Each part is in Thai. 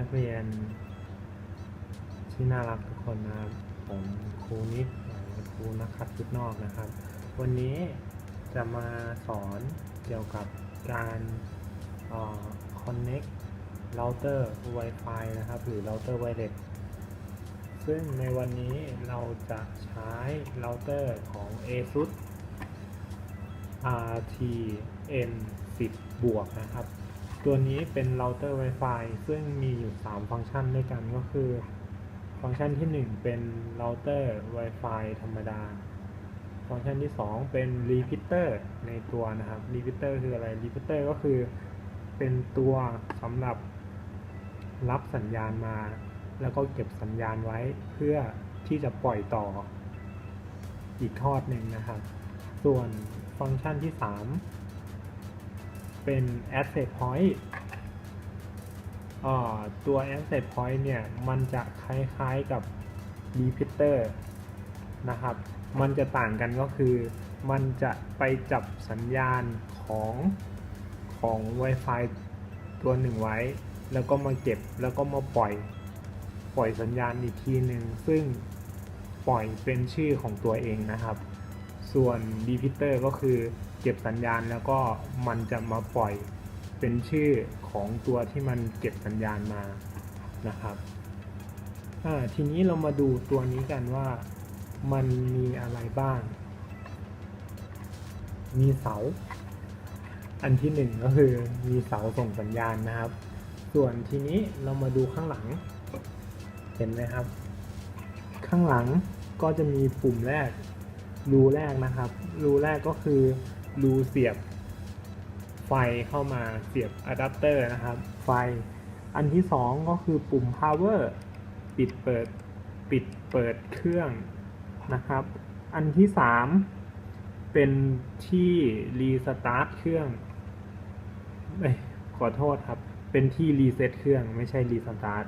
วัสดีนักเรียน ที่น่ารักทุกคนนะครับผมครูนิดครูนักขัดชุดนอกนะครับ วันนี้จะมาสอนเกี่ยวกับการออ connect router Wi-Fi นะครับ หรือ router wireless ซึ่งในวันนี้เราจะใช้ router ของ ASUS RTN 10 บวกนะครับ ตัวนี้เป็น router Wi-Fi ซึ่งมีอยู่ 3 ฟังก์ชันด้วยกันก็คือ ฟังก์ชันที่ 1 เป็น router Wi-Fi ธรรมดา ฟังก์ชันที่ 2 เป็น repeater ในตัวนะครับ repeater คืออะไร repeater ก็คือเป็นตัวสำหรับรับสัญญาณมา แล้วก็เก็บสัญญาณไว้เพื่อที่จะปล่อยต่ออีกทอดหนึ่งนะครับ ส่วนฟังก์ชันที่ 3 เป็น asset point ตัว asset point เนี่ย มันจะคล้ายๆกับ repeater นะครับ มันจะต่างกันก็คือ มันจะไปจับสัญญาณของของ Wi-Fi ตัวหนึ่งไว้ แล้วก็มาเก็บแล้วก็มาปล่อย ปล่อยสัญญาณอีกทีหนึ่ง ซึ่งปล่อยเป็นชื่อของตัวเองนะครับ ส่วน repeater ก็คือ เก็บสัญญาณแล้วก็มันจะมาปล่อยเป็นชื่อของตัวที่มันเก็บสัญญาณมานะครับทีนี้เรามาดูตัวนี้กันว่ามันมีอะไรบ้าง มีเสา อันที่หนึ่งก็คือมีเสาส่งสัญญาณนะครับ ส่วนทีนี้เรามาดูข้างหลัง เห็นไหมครับ ข้างหลังก็จะมีปุ่มแรกรูแรกนะครับ รูแรกก็คือ รูเสียบไฟเข้ามาเสียบอะแดปเตอร์นะครับ ไฟ อันที่สองก็คือปุ่ม power ปิดเปิดปิดเปิดเครื่องนะครับ อันที่สามเป็นที่รีสตาร์ทเครื่องเอ้ยขอโทษครับ เป็นที่รีเซ็ตเครื่องไม่ใช่รีสตาร์ท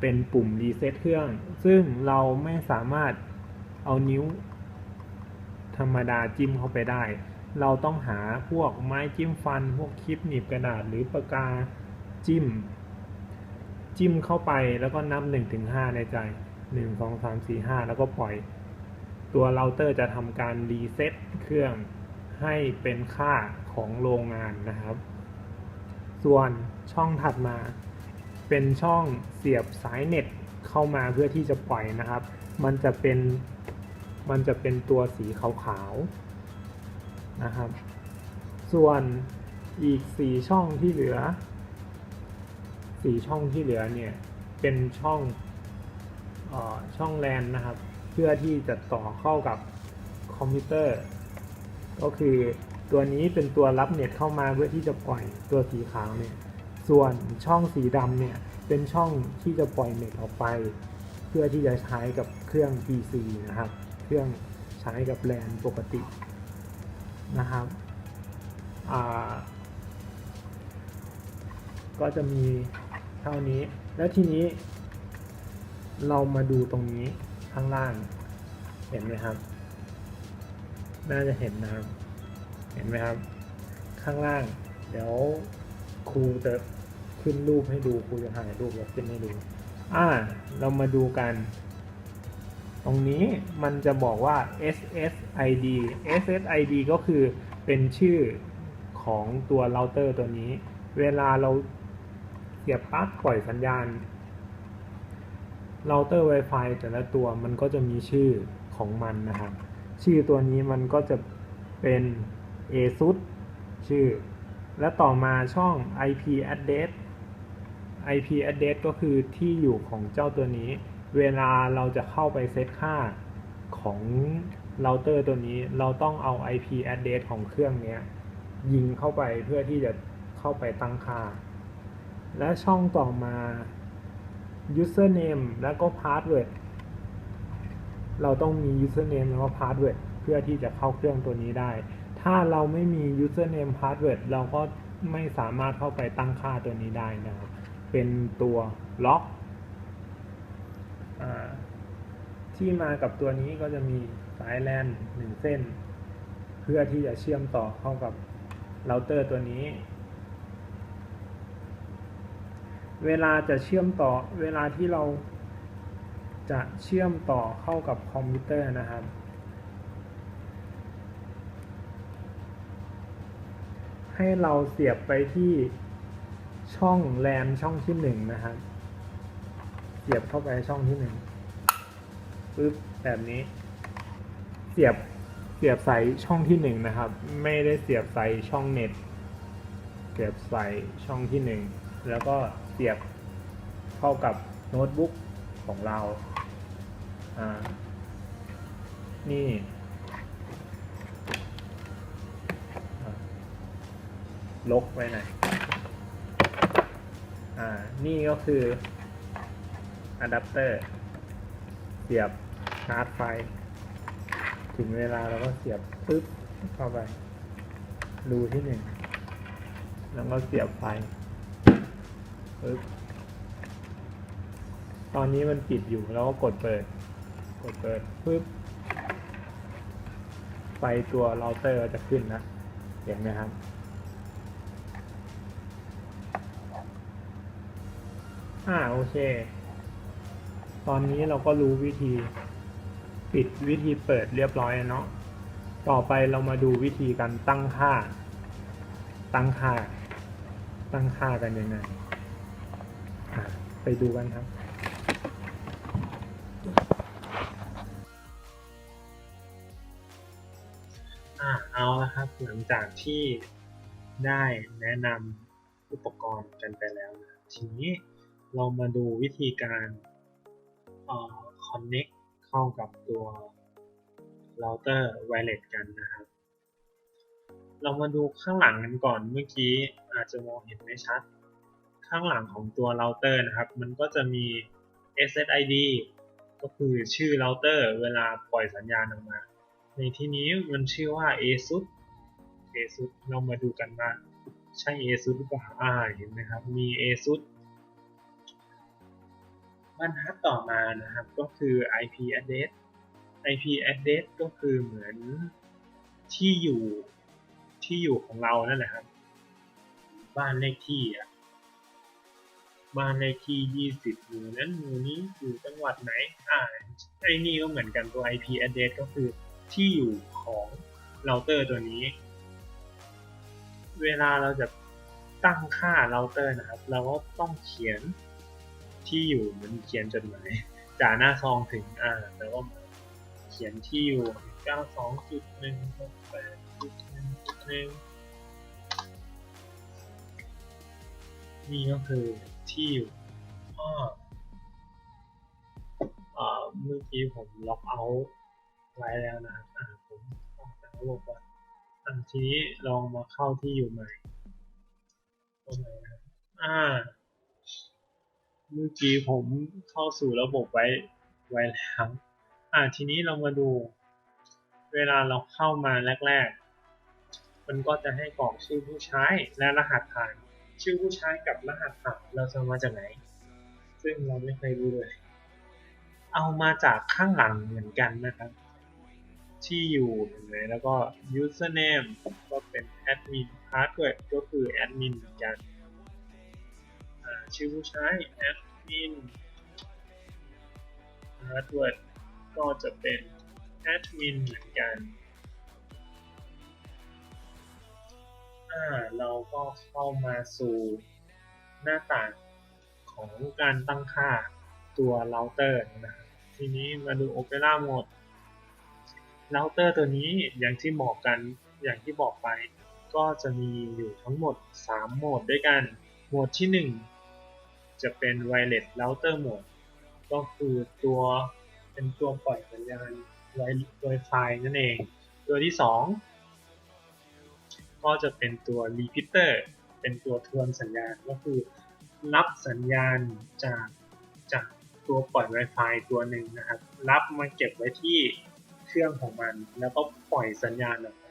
เป็นปุ่มรีเซ็ตเครื่อง ซึ่งเราไม่สามารถเอานิ้วธรรมดาจิ้มเข้าไปได้ เราต้องหาพวกไม้จิ้มฟัน พวกคลิปหนีบกระดาษหรือปากกาจิ้ม จิ้มเข้าไปแล้วก็นับ1ถึงหในใจ 1 2 3 4 5 แล้วก็ปล่อย ตัวเราเตอร์จะทำการรีเซ็ตเครื่องให้เป็นค่าของโรงงานนะครับ ส่วนช่องถัดมา เป็นช่องเสียบสายเน็ตเข้ามาเพื่อที่จะปล่อยนะครับ มันจะเป็น มันจะเป็นตัวสีขาวๆ นะครับ ส่วนอีกสีช่องที่เหลือสีช่องที่เหลือเนี่ย เป็นช่องออช่องแลนนะครับ เพื่อที่จะต่อเข้ากับคอมพิวเตอร์ ก็คือตัวนี้เป็นตัวรับเน็ตเข้ามาเพื่อที่จะปล่อยตัวสีขาวเนี่ย ส่วนช่องสีดำเนี่ย เป็นช่องที่จะปล่อยเน็ตออกไป เพื่อที่จะใช้กับเครื่อง PC นะครับ เครื่องใช้กับแลนปกติ นะครับก็จะมีเท่านี้ แล้วทีนี้ เรามาดูตรงนี้ข้างล่าง เห็นไหมครับ น่าจะเห็นนะครับ เห็นไหมครับ ข้างล่าง เดี๋ยวครูจะขึ้นรูปให้ดู ครูจะถ่ายรูปแล้วขึ้นให้ดู อ่า เรามาดูกัน ตรงนี้มันจะบอกว่า SSID SSID ก็คือเป็นชื่อของตัวเราเตอร์ตัวนี้ เวลาเราเสียบปลั๊กปล่อยสัญญาณเราเตอร์ Wi-Fi แต่ละตัวมันก็จะมีชื่อของมันนะครับ ชื่อตัวนี้มันก็จะเป็น ASUS ชื่อ และต่อมาช่อง IP address IP address ก็คือที่อยู่ของเจ้าตัวนี้ เวลาเราจะเข้าไปเซตค่าของเราเตอร์ตัวนี้ เราต้องเอา IP address ของเครื่องนี้ยิงเข้าไปเพื่อที่จะเข้าไปตั้งค่า และช่องต่อมา username แล้วก็ password เราต้องมี username แล้วก็ password เพื่อที่จะเข้าเครื่องตัวนี้ได้ ถ้าเราไม่มี username password เราก็ไม่สามารถเข้าไปตั้งค่าตัวนี้ได้นะครับ เป็นตัวล็อก ที่มากับตัวนี้ก็จะมีสายแลนหนึ่งเส้น เพื่อที่จะเชื่อมต่อเข้ากับเราเตอร์ตัวนี้ เวลาจะเชื่อมต่อเวลาที่เราจะเชื่อมต่อเข้ากับคอมพิวเตอร์นะครับ ให้เราเสียบไปที่ช่องแลนช่องที่หนึ่งนะครับ เสียบเข้าไปช่องที่หนึ่งปึ๊บแบบนี้ เสียบเสียบใส่ช่องที่หนึ่งนะครับ ไม่ได้เสียบใส่ช่องเน็ต เสียบใส่ช่องที่หนึ่งแล้วก็เสียบเข้ากับโน้ตบุ๊กของเราอ่านี่ลกไว้หน่อยอ่า นี่ก็คือ อะแดปเตอร์เสียบชาร์จไฟ ถึงเวลาเราก็เสียบปึ๊บเข้าไป รูที่หนึ่งแล้วก็เสียบไฟปึ๊บตอนนี้มันปิดอยู่แล้วก็กดเปิด กดเปิดปึ๊บไฟตัวเราเตอร์จะขึ้นนะ เห็นไหมครับอ่าโอเค ตอนนี้เราก็รู้วิธีปิดวิธีเปิดเรียบร้อยเนาะ ต่อไปเรามาดูวิธีการตั้งค่า ตั้งค่า ตั้งค่ากันยังไง ไปดูกันครับอ่าเอาละครับ หลังจากที่ได้แนะนำอุปกรณ์กันไปแล้วนะทีนี้เรามาดูวิธีการ เอ่อ connect เข้ากับตัวเราเตอร์ไวเลสกันนะครับ เรามาดูข้างหลังกันก่อนเมื่อกี้อาจจะมองเห็นไม่ชัด ข้างหลังของตัวเราเตอร์นะครับ มันก็จะมี SSID ก็คือชื่อเราเตอร์เวลาปล่อยสัญญาณออกมา ในที่นี้มันชื่อว่า ASUS ASUS เรามาดูกันว่าใช่ ASUS หรือเปล่าอ่าเห็นไหมครับ มี ASUS รรทัดต่อมานะครับ ก็คือ IP address IP address ก็คือเหมือนที่อยู่ที่อยู่ของเรานั่นแหละครับ บ้านเลขที่อะบ้านเลขที่ 20หมู่นั้นหมู่นี้อยู่จังหวัดไหน อ่า ไอ้นี่ก็เหมือนกันตัว IP address ก็คือที่อยู่ของเราเตอร์ตัวนี้ เวลาเราจะตั้งค่าเราเตอร์นะครับ เราก็ต้องเขียน ที่อยู่เหมือนเขียนจดหมายจากหน้าซองถึงอ่าแล้วก็เขียนที่อยู่92.1.8.1นี่ก็คือที่อยู่อ้ออ่าเมื่อกี้ผมล็อกเอาท์ไว้แล้วนะครับอ่าผมออกจากระบบก่อนอ่าทีนี้ลองมาเข้าที่อยู่ใหม่ตรงไหนนะอ่า เมื่อกี้ผมเข้าสู่ระบบไว้ไว้แล้วอ่าทีนี้เรามาดูเวลาเราเข้ามาแรก ๆ มันก็จะให้กรอกชื่อผู้ใช้และรหัสผ่าน ชื่อผู้ใช้กับรหัสผ่านเราจะมาจากไหน ซึ่งเราไม่เคยรู้เลย เอามาจากข้างหลังเหมือนกันนะครับ ที่อยู่เห็นไหมแล้วก็ username ก็เป็น admin password ก็คือ admin เหมือนกัน ชื่อผู้ใช้ admin password ก็จะเป็น admin เหมือนกัน อ่า เราก็เข้ามาสู่หน้าต่างของการตั้งค่าตัวเราเตอร์นะทีนี้มาดู Opera Mode เราเตอร์ตัวนี้อย่างที่บอกกันอย่างที่บอกไป ก็จะมีอยู่ทั้งหมด 3 โหมดด้วยกัน โหมดที่ 1 จะเป็น Wireless Router Mode ก็คือตัวเป็นตัวปล่อยสัญญาณ Wi-Fi นั่นเอง ตัวที่ 2 ก็จะเป็นตัว Repeater เป็นตัวทวนสัญญาณก็คือรับสัญญาณจากจากตัวปล่อย Wi-Fi ตัวหนึ่งนะครับ รับมาเก็บไว้ที่เครื่องของมัน แล้วก็ปล่อยสัญญาณออกไป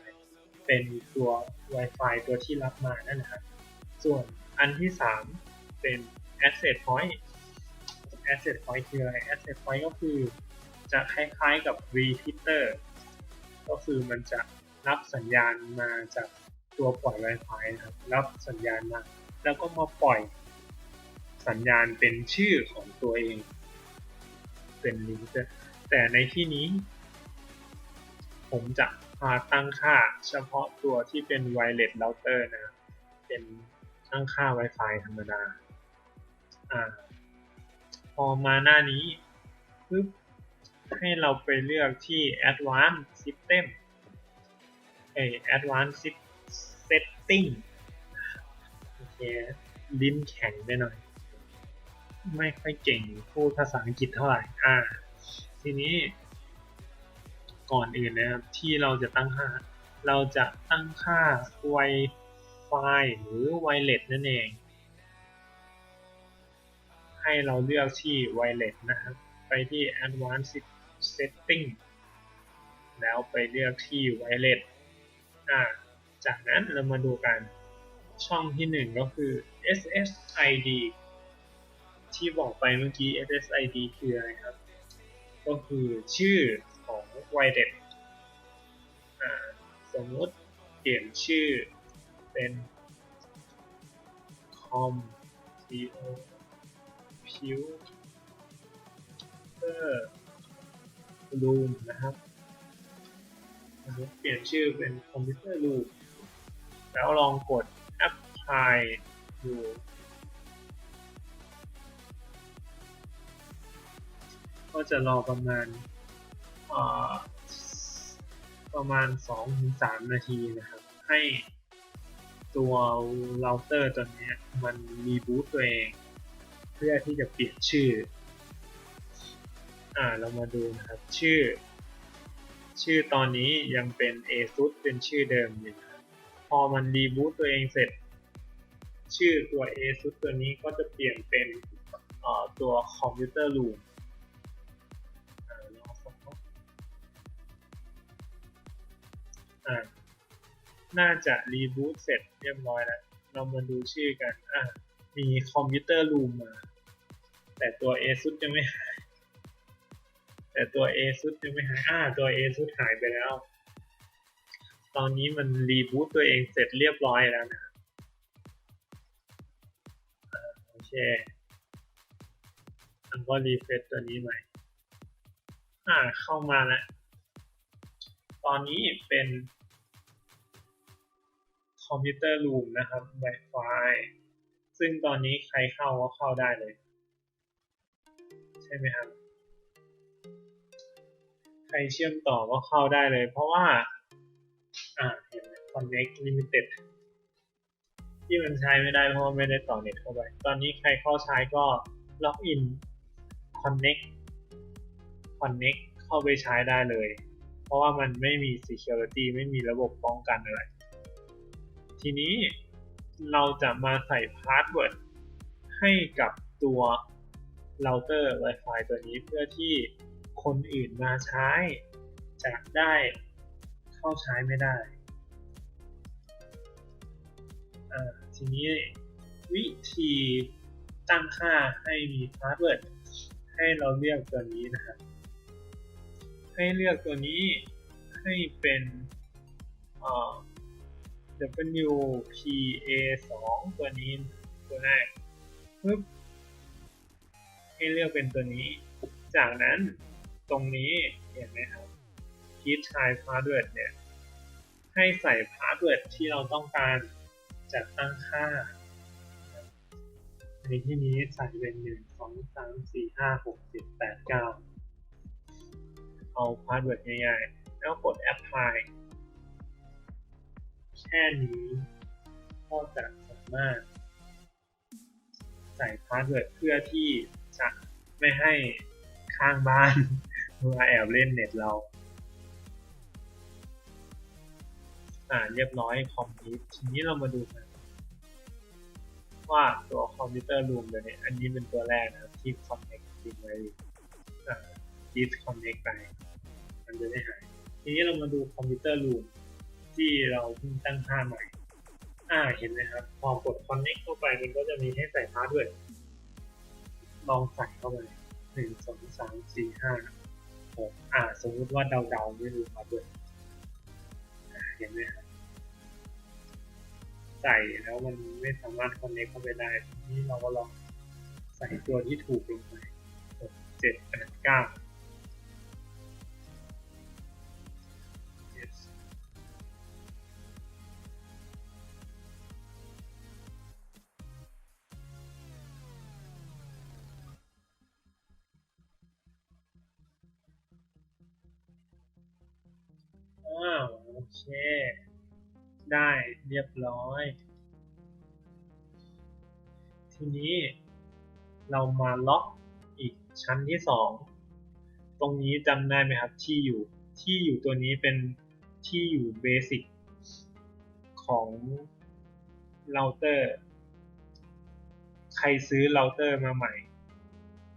เป็นตัว Wi-Fi ตัวที่รับมานั่นนะครับ ส่วนอันที่ 3 เป็น Asset Point Asset Point คืออะไร Asset Point ก็คือจะคล้ายๆกับ Repeater ก็คือมันจะรับสัญญาณมาจากตัวปล่อย Wi-Fi นะครับ รับสัญญาณมา แล้วก็มาปล่อยสัญญาณเป็นชื่อของตัวเอง เป็นลิงก์แต่ในที่นี้ ผมจะพาตั้งค่าเฉพาะตัวที่เป็น wireless router นะ เป็นตั้งค่า Wi-Fi ธรรมดา อ่า พอมาหน้านี้ปึ๊บให้เราไปเลือกที่ advanced system เอ้ advanced setting โอเคลิ้นแข็งไปหน่อย ไม่ค่อยเก่งพูดภาษาอังกฤษเท่าไหร่ อ่า ทีนี้ ก่อนอื่นนะครับ ที่เราจะตั้งค่า เราจะตั้งค่า Wi-Fi หรือ Wireless นั่นเอง ให้เราเลือกที่ Wireless นะครับ ไปที่ Advanced Setting แล้วไปเลือกที่ Wireless อ่า จากนั้นเรามาดูกันช่องที่หนึ่งก็คือ SSID ที่บอกไปเมื่อกี้ SSID คืออะไรครับ ก็คือชื่อของ Wireless อ่า สมมติเปลี่ยนชื่อเป็น com c o p u t e r room นะครับเปลี่ยนชื่อเป็นคอมพิวเตอร์ room แล้วลองกด apply ดูก็จะรอประมาณประมาณ 2-3 นาทีนะครับ ให้ตัวเราเตอร์ตัวนี้มันรีบูตตัวเอง พื่อที่จะเปลี่ยนชื่อ อ่าเรามาดูนะครับชื่อ ชื่อตอนนี้ยังเป็น ASUS เป็นชื่อเดิมอยู่นะพอมันรีบูตตัวเองเสร็จ ชื่อตัว ASUS ตัวนี้ก็จะเปลี่ยนเป็นตัวคอมพิวเตอร์รูมน่าจะรีบูตเสร็จเรียบร้อยแล้ว เรามาดูชื่อกัน อะ มีคอมพิวเตอร์รูมมา แต่ตัว ASUS ยังไม่หาย แต่ตัว ASUS ยังไม่หาย อ่า ตัว ASUS หายไปแล้ว ตอนนี้มันรีบูตตัวเองเสร็จเรียบร้อยแล้วนะครับโอเคแล้วก็รีเฟรชตัวนี้ใหม่ อ่า เข้ามาแล้ว ตอนนี้เป็นคอมพิวเตอร์รูมนะครับ Wi-Fi ซึ่งตอนนี้ใครเข้าก็เข้าได้เลย ช่ไหมครับ ใครเชื่อมต่อก็เข้าได้เลย เพราะว่า อ่าเห็นไหม Connect Limited ที่มันใช้ไม่ได้เพราะไม่ได้ต่อเน็ตเข้าไป ตอนนี้ใครเข้าใช้ก็ล็อกอิน Connect Connect เข้าไปใช้ได้เลย เพราะว่ามันไม่มี Security ไม่มีระบบป้องกันอะไร ทีนี้เราจะมาใส่พาสเวิร์ดให้กับตัว เราเตอร์ Wi-Fi ตัวนี้เพื่อที่คนอื่นมาใช้ จะได้เข้าใช้ไม่ได้ทีนี้วิธีตั้งค่าให้มีพาสเวิร์ดให้เราเลือกตัวนี้นะครับ ให้เลือกตัวนี้ให้เป็นเอ่อ WPA2 ตัวนี้ตัวแรกปึ๊บ ให้เลือกเป็นตัวนี้ จากนั้นตรงนี้เห็นไหมครับคิดชายพาสเวิร์ดเนี่ยให้ใส่พาสเวิร์ดที่เราต้องการจัดตั้งค่าในที่นี้ใส่เป็นหนึ่งสองสามสี่ห้าหกเจ็ดแปดเก้าเอาพาสเวิร์ดง่ายๆ แล้วกด apply แค่นี้ก็จะสามารถใส่พาสเวิร์ดเพื่อที่ จะไม่ให้ข้างบ้านมาแอบเล่นเน็ตเรา อ่าเรียบร้อยคอมพิวทีนี้เรามาดูกันว่าตัวคอมพิวเตอร์รูมตัวนี้อันนี้เป็นตัวแรกนะที่ connect ทิ้งไว้อ่า disconnect ไป มันจะไม่หาย ทีนี้เรามาดูคอมพิวเตอร์รูมที่เราเพิ่งตั้งค่าใหม่ อ่า เห็นไหมครับ พอกด connect เข้าไปมันก็จะมีให้ใส่พาสเวิร์ด ลองใส่เข้าไปหนึ่งสองสามสี่ห้าหกอ่า สมมติว่าเดาๆไม่รู้มาสเวิร์ดเห็นไหมครับใส่แล้วมันไม่สามารถคอนเนคเข้าไปได้ทีนี้เราก็ลองใส่ตัวที่ถูกลงไปหกเจ็ดแปดเก้า อ้าว โอเค ได้เรียบร้อย ทีนี้เรามาล็อกอีกชั้นที่สอง ตรงนี้จำได้ไหมครับที่อยู่ ที่อยู่ตัวนี้เป็นที่อยู่เบสิกของเราเตอร์ ใครซื้อเราเตอร์มาใหม่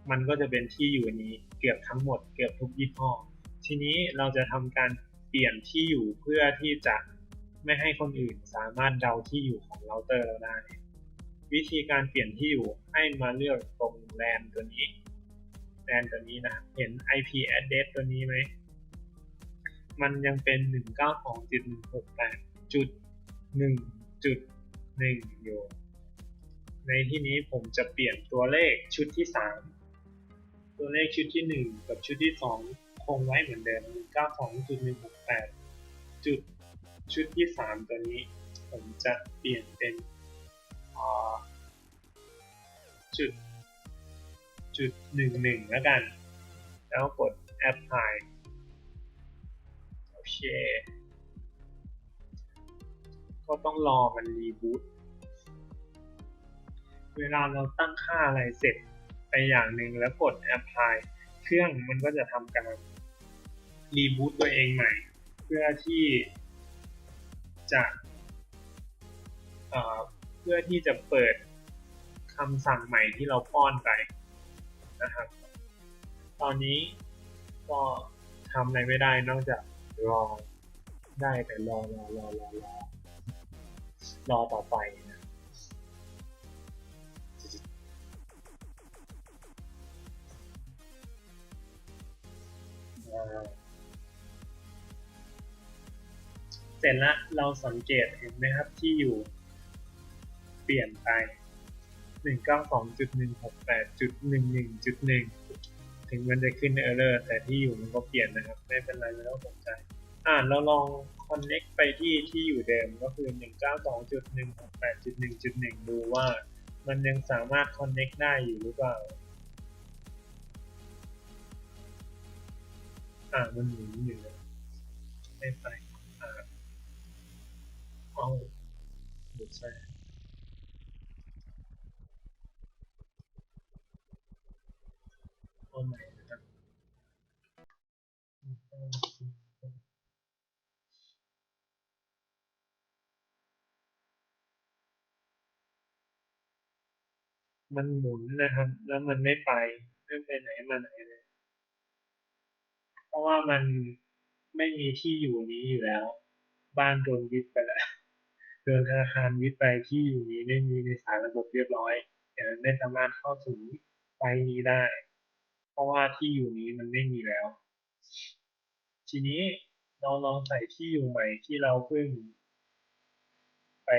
มันก็จะเป็นที่อยู่นี้เกือบทั้งหมดเกือบทุกยี่ห้อ ทีนี้เราจะทำการ ปลี่ยนที่อยู่เพื่อที่จะไม่ให้คนอื่นสามารถเดาที่อยู่ของเราเตอร์เราได้ วิธีการเปลี่ยนที่อยู่ให้มาเลือกตรงแลนตัวนี้แลนตัวนี้นะครับเห็น IP address ตัวนี้ไหม มันยังเป็น 192.168จุด1จุด1อยู่ ในที่นี้ผมจะเปลี่ยนตัวเลขชุดที่ 3 ตัวเลขชุดที่ 1 กับชุดที่ 2 คงไว้เหมือนเดิม 192.168 จุดชุดที่ 3 ตัวนี้ ผมจะเปลี่ยนเป็นจุดจุดหนึ่งหนึ่งแล้วกัน แล้วกด apply โอเค ก็ต้องรอมันรีบูตเวลาเราตั้งค่าอะไรเสร็จไปอย่างหนึ่งแล้วกด apply เครื่องมันก็จะทำการ รีบูตตัวเองใหม่ เพื่อที่จะเพื่อที่จะเปิดคำสั่งใหม่ที่เราป้อนไปนะครับ ตอนนี้ก็ทำอะไรไม่ได้นอกจากรอได้แต่รอรอรอรอรอรอต่อไปนะอ่า ร็จล้วเราสังเกตเห็นไหมครับที่อยู่เปลี่ยนไป 192.168.11.1 ถึงมันจะขึ้นเออร์เลอร์แต่ที่อยู่มันก็เปลี่ยนนะครับ ไม่เป็นไรไม่ต้องสนใจ อ่าเราลอง connect ไปที่ที่อยู่เดิมก็คือ 192.168.1.1 ดูว่ามันยังสามารถ connect ได้อยู่หรือเปล่าอ่ามันหมุนอยู่เลยไม่ไป เอาหยุดใช่เอาใหม่นะครับมันหมุนนะครับ แล้วมันไม่ไปไม่ไปไหนมาไหนเลย เพราะว่ามันไม่มีที่อยู่นี้อยู่แล้ว บ้านโดนยึดไปแล้ว โดนธนาคารวิทยึดไปที่อยู่นี้ไม่มีในสายระบบเรียบร้อยแต่ไม่สามารถเข้าถึงไฟล์นี้ได้ เพราะว่าที่อยู่นี้มันไม่มีแล้ว ทีนี้เราลองใส่ที่อยู่ใหม่ที่เราเพิ่ง ไป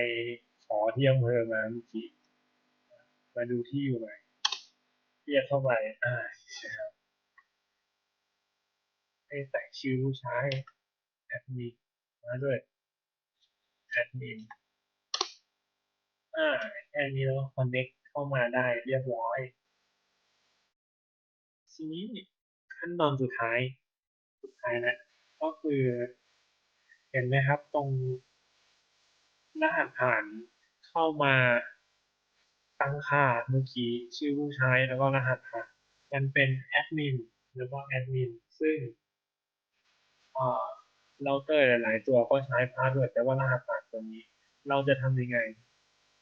ขอที่อำเภอมาเมื่อกี้มาดูที่อยู่ใหม่เรียกเข้าไปอ่าใช่ครับให้ใส่ชื่อผู้ใช้แอดมินมาด้วย แอดมินอ่าแค่นี้แล้วคอนเน็กเข้ามาได้เรียบร้อยทีนี้ขั้นตอนสุดท้าย สุดท้ายนะ ก็คือ เห็นไหมครับตรงรหัสผ่านเข้ามาตั้งค่าเมื่อกี้ชื่อผู้ใช้แล้วก็รหัสผ่านมันเป็นแอดมินแล้วก็แอดมินซึ่งเราเตอร์หลาย ๆ ตัวก็ใช้พาสเวิร์ดแต่ว่ารหัสผ่าน ตัวนี้ เราจะทำยังไง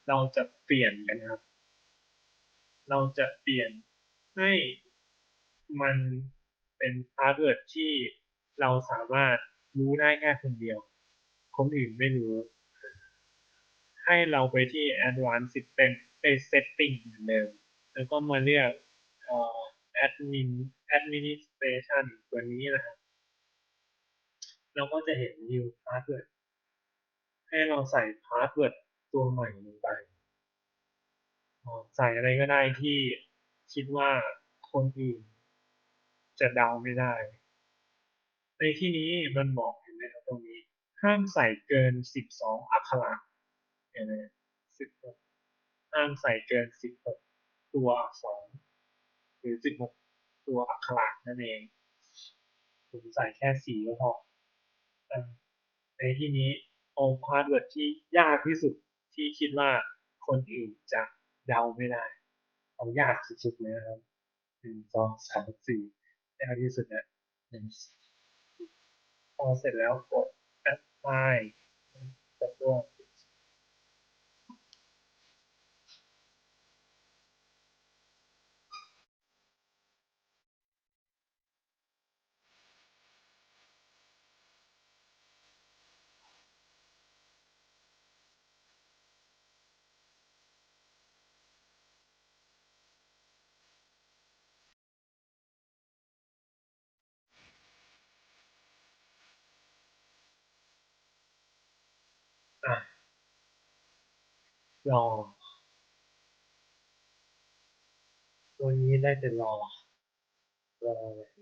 เราจะเปลี่ยนกันครับ เราจะเปลี่ยนให้มันเป็นพาสเวิร์ดที่เราสามารถรู้ได้แค่คนเดียว คนอื่นไม่รู้ ให้เราไปที่ advanced system ไป setting เหมือนเดิมแล้วก็มาเลือกเอ่อ admin administration ตัวนี้นะครับเราก็จะเห็น new password ให้เราใส่ password ตัวใหม่ลงไป ใส่อะไรก็ได้ที่คิดว่าคนอื่นจะเดาไม่ได้ ในที่นี้มันบอกเห็นไหมครับตรงนี้ ห้ามใส่เกินสิบสองอักขระเห็นไหมสิบหกห้ามใส่เกินสิบหกตัวอักษรหรือสิบหกตัวอักขระนั่นเองผมใส่แค่สี่ก็พอในที่นี้ องค์พาสเวิร์ดที่ยากที่สุดที่คิดว่าคนอื่นจะเดาไม่ได้ เอายากสุดๆเลยนะครับหนึ่งสองสามสี่ยากที่สุดนะหนึ่งพอเสร็จแล้วกด apply กดลง รอ ตัวนี้ได้แต่รอ รอเลย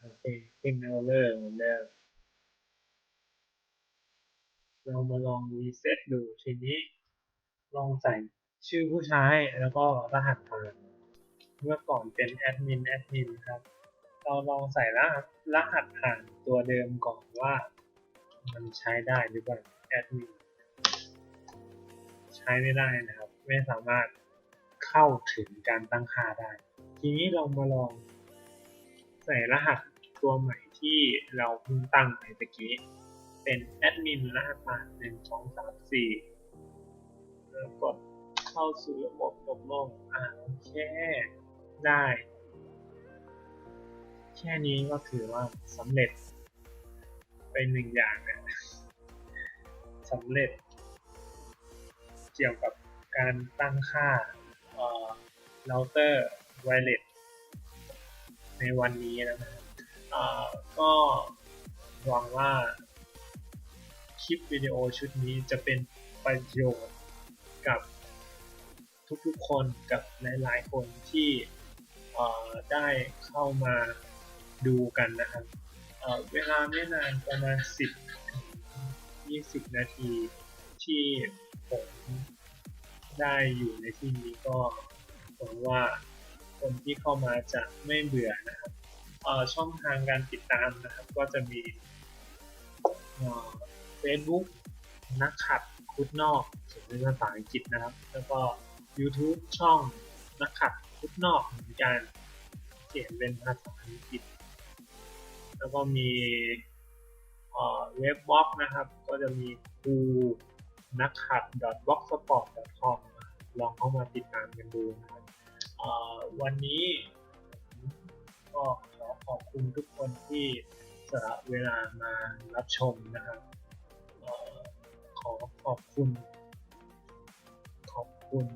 โอเคขึ้นเลอร์เหมือนเดิมเรามาลองรีเซ็ตดูทีนี้ ลองใส่ชื่อผู้ใช้แล้วก็รหัส เมื่อก่อนเป็นแอดมินแอดมินครับ เราลองใส่รหัสรหัสผ่านตัวเดิมก่อนว่า มันใช้ได้หรือเปล่าแอดมินใช้ไม่ได้นะครับ ไม่สามารถเข้าถึงการตั้งค่าได้ ทีนี้เรามาลอง ใส่รหัสตัวใหม่ที่เราเพิ่งตั้งไปเมื่อกี้ เป็นแอดมินรหัสผ่านหนึ่งสองสามสี่แล้วกดเข้าสู่ระบบตกลงอ่าโอเค ได้ แค่นี้ก็ถือว่าสำเร็จเป็นหนึ่งอย่างนะสำเร็จ เกี่ยวกับการตั้งค่าเราเตอร์ไวเลสในวันนี้นะครับก็หวังว่าคลิปวิดีโอชุดนี้จะเป็นประโยชน์กับทุกๆคนกับหลายๆคนที่ ได้เข้ามาดูกันนะครับเวลาไม่นานประมาณ 10 20 นาทีที่ผมได้อยู่ในที่นี้ก็หวังว่าคนที่เข้ามาจะไม่เบื่อนะครับช่องทางการติดตามนะครับ ก็จะมีเฟซบุ๊กนักขัดคุดนอกเขียนเป็นภาษาอังกฤษนะครับ แล้วก็ YouTube ช่องนักขัด คุดนอกเหมือนกันเขียนเป็นภาษาอังกฤษ แล้วก็มีเว็บบล็อกนะครับ ก็จะมีคูนักขัด blogspot.com ลองเข้ามาติดตามกันดูนะครับวันนี้ก็ขอขอบคุณทุกคนที่สละเวลามารับชมนะครับขอขอบคุณ ขอบคุณ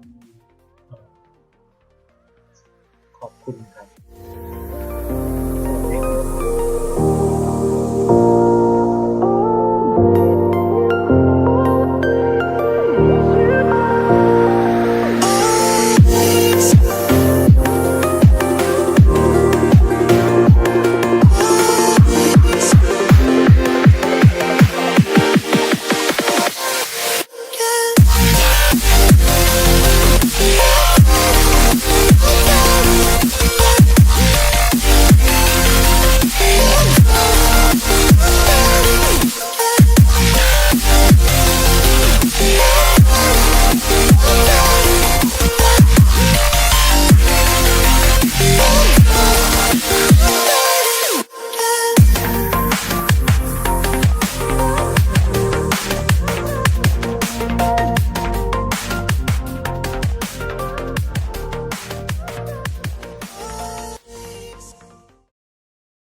ขอบคุณครับ